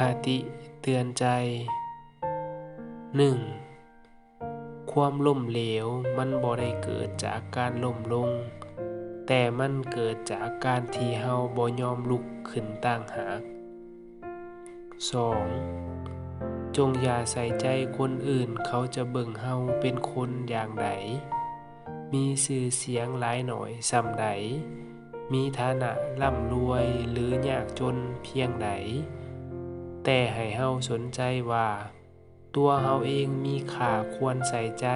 คติเตือนใจ 1. ความล้มเหลวมันบ่ได้เกิดจากการล้มลง แต่มันเกิดจากการที่เฮาบ่ยอมลุกขึ้นต่างหาก 2. จงอย่าใส่ใจคนอื่นเขาจะเบิ่งเฮาเป็นคนอย่างใดมีชื่อเสียงหลายหน่อยส่ำใดมีฐานะร่ำรวยหรือยากจนเพียงใด แต่ให้เฮาสนใจว่า ตัวเฮาเองมีค่าควรใส่ใจ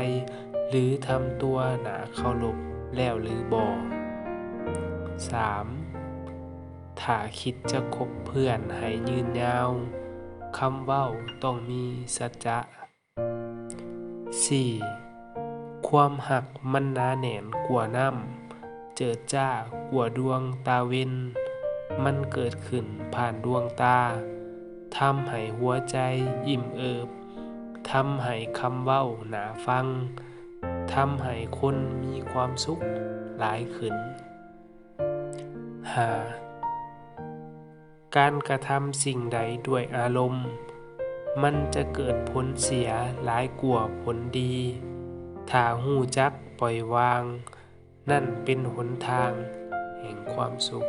หรือทำตัวหนาเคารพแล้วหรือบ่ 3. ถ้าคิดจะคบเพื่อนให้ยืนยาวคำเว้าต้องมีสัจจะ 4. ความหักมันหนาแน่นกว่าน้ำ เจิดจ้ากว่าดวงตาเวน มันเกิดขึ้นผ่านดวงตา ทำให้หัวใจอิ่มเอิบทำให้คำเว้าหนาฟังทำให้คนมีความสุขหลายขึ้น 5. การกระทำสิ่งใดด้วยอารมณ์ มันจะเกิดผลเสียหลายกว่าผลดี ถ้าหูจักปล่อยวาง นั่นเป็นหนทางแห่งความสุข